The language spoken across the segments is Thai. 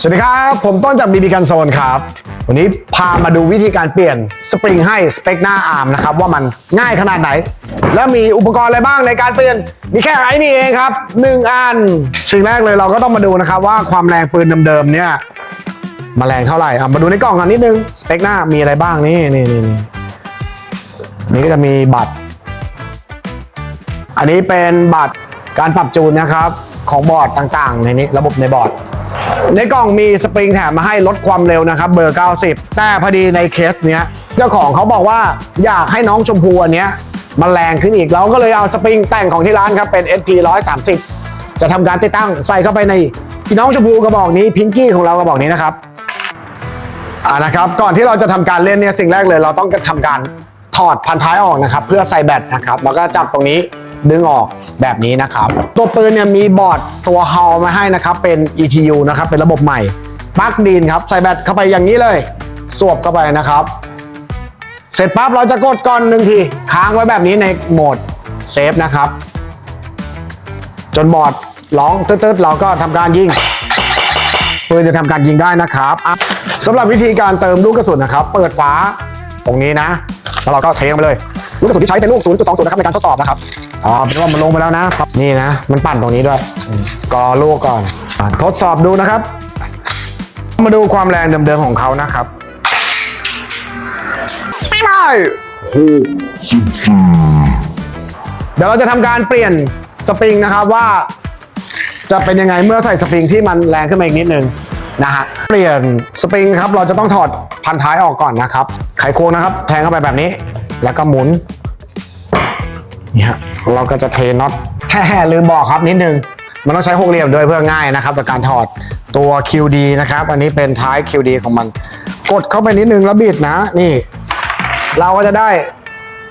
สวัสดีครับ ผมต้นจาก BB กันโซนครับ วันนี้พามาดูวิธีการเปลี่ยนสปริงให้สเปคหน้าอาร์มนะครับ ว่ามันง่ายขนาดไหน และมีอุปกรณ์อะไรบ้างในการเปลี่ยน มีแค่ไอ้นี่เองครับหนึ่งอัน สิ่งแรกเลยเราก็ต้องมาดูนะครับ ว่าความแรงปืนเดิมๆเนี่ยมาแรงเท่าไหร่อะมาดูในกล่องกันนิดนึงสเปคหน้ามีอะไรบ้างนี่นี่นี่นี่ก็จะมีบัตร อันนี้เป็นบัตรการปรับจูนนะครับของบอร์ดต่างๆ ในนี้ระบบในบอร์ด ในกล่องมีสปริงแถมมาให้ลดความเร็วนะครับเบอร์ 90 แต่พอดีในเคสเนี้ยเจ้าของเขาบอกว่าอยากให้น้องชมพูอันเนี้ยมันแรงขึ้นอีกเราก็เลยเอาสปริงแต่งของที่ร้านครับเป็น SP 130 จะทำการติดตั้งใส่เข้าไปในน้องชมพูกระบอกนี้พิงกี้ของเรากระบอกนี้นะครับอ่านะครับก่อนที่เราจะทำการเล่นเนี่ยสิ่งแรกเลย เราต้องทำการถอดพันท้ายออกนะครับ เพื่อใส่แบตนะครับแล้วก็จับตรงนี้ ดึงออกแบบนี้นะครับ ตัวปืนเนี่ยมีบอร์ดตัวฮอลมาให้นะครับ เป็น ETU นะครับเป็นระบบใหม่ปลั๊กดีนครับใส่แบตเข้าไปอย่างนี้เลย สวบเข้าไปนะครับ เสร็จปั๊บเราจะกดก่อนหนึ่งทีค้างไว้แบบนี้ในโหมดเซฟนะครับ จนบอร์ดร้องตืดๆเราก็ทำการยิงปืนจะทำการยิงได้นะครับสำหรับวิธีการเติมลูกกระสุนนะครับ เปิดฝาตรงนี้นะ แล้วเราก็เทลงไปเลย ลูกกระสุนที่ใช้เป็นลูก0.20นะครับในการทดสอบนะครับ อ๋อเป็นว่ามันลงไปแล้วนะครับนี่นะ มันปั่นตรงนี้ด้วยอืมกรอลูกก่อนอะทดสอบดูนะครับ มาดูความแรงเดิมๆของเขานะครับได้เดี๋ยวเราจะทำการเปลี่ยนสปริงนะครับว่า จะเป็นยังไงเมื่อใส่สปริงที่มันแรงขึ้นมาอีกนิดนึงนะฮะเปลี่ยนสปริงครับเราจะต้องถอดพันท้ายออกก่อนนะครับ ไขควงนะครับ แทงเข้าไปแบบนี้ แล้วก็หมุนนี่ฮะเราก็จะเทน็อตแฮ่ลืมบอกครับนิดนึง มันต้องใช้หกเหลี่ยมด้วยเพื่อง่ายนะครับในการถอดตัว QD นะครับ อันนี้เป็นท้าย QD ของมัน กดเข้าไปนิดนึงแล้วบิดนะ นี่ เราก็จะได้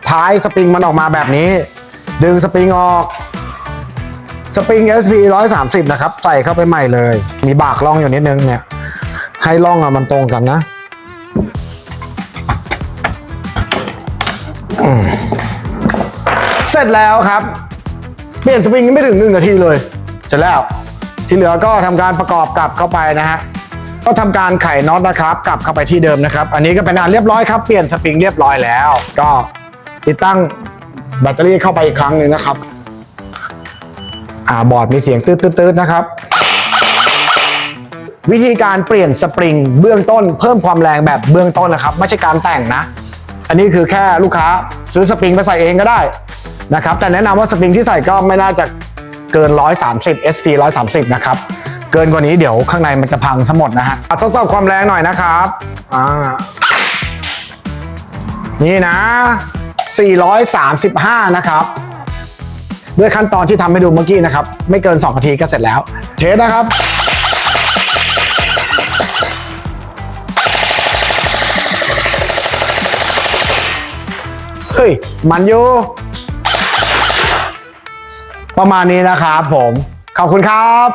ท้ายสปริงมันออกมาแบบนี้ ดึงสปริงออกสปริง SP 130 นะครับ ใส่เข้าไปใหม่เลย มีบากล่องอยู่นิดนึงเนี่ย ให้ล่องอะมันตรงกันนะ เสร็จแล้วครับ เปลี่ยนสปริงไม่ถึง1นาทีเลย เสร็จแล้ว ที่เหลือก็ทำการประกอบกลับเข้าไปนะฮะก็ทำการไขน็อตนะครับ กลับเข้าไปที่เดิมนะครับ อันนี้ก็เป็นอันเรียบร้อยครับ เปลี่ยนสปริงเรียบร้อยแล้ว ก็ติดตั้งแบตเตอรี่เข้าไปอีกครั้งหนึ่งนะครับ อ่าบอร์ดมีเสียงตืดๆนะครับ วิธีการเปลี่ยนสปริงเบื้องต้นเพิ่มความแรงแบบเบื้องต้นนะครับ ไม่ใช่การแต่งนะ อันนี้คือแค่ลูกค้าซื้อสปริงไปใส่เองก็ได้นะครับแต่แนะนำว่าสปริงที่ใส่ก็ไม่น่าจะเกิน 130 SP 130 นะครับ เกินกว่านี้เดี๋ยวข้างในมันจะพังสมดนะฮะอะทดสอบความแรงหน่อยนะครับอ่านี่นะ 435 นะครับ ด้วยขั้นตอนที่ทำให้ดูเมื่อกี้นะครับ ไม่เกิน 2 นาทีก็เสร็จแล้ว เทสนะครับ เฮ้ย มันอยู่ ประมาณนี้นะครับผม ขอบคุณครับ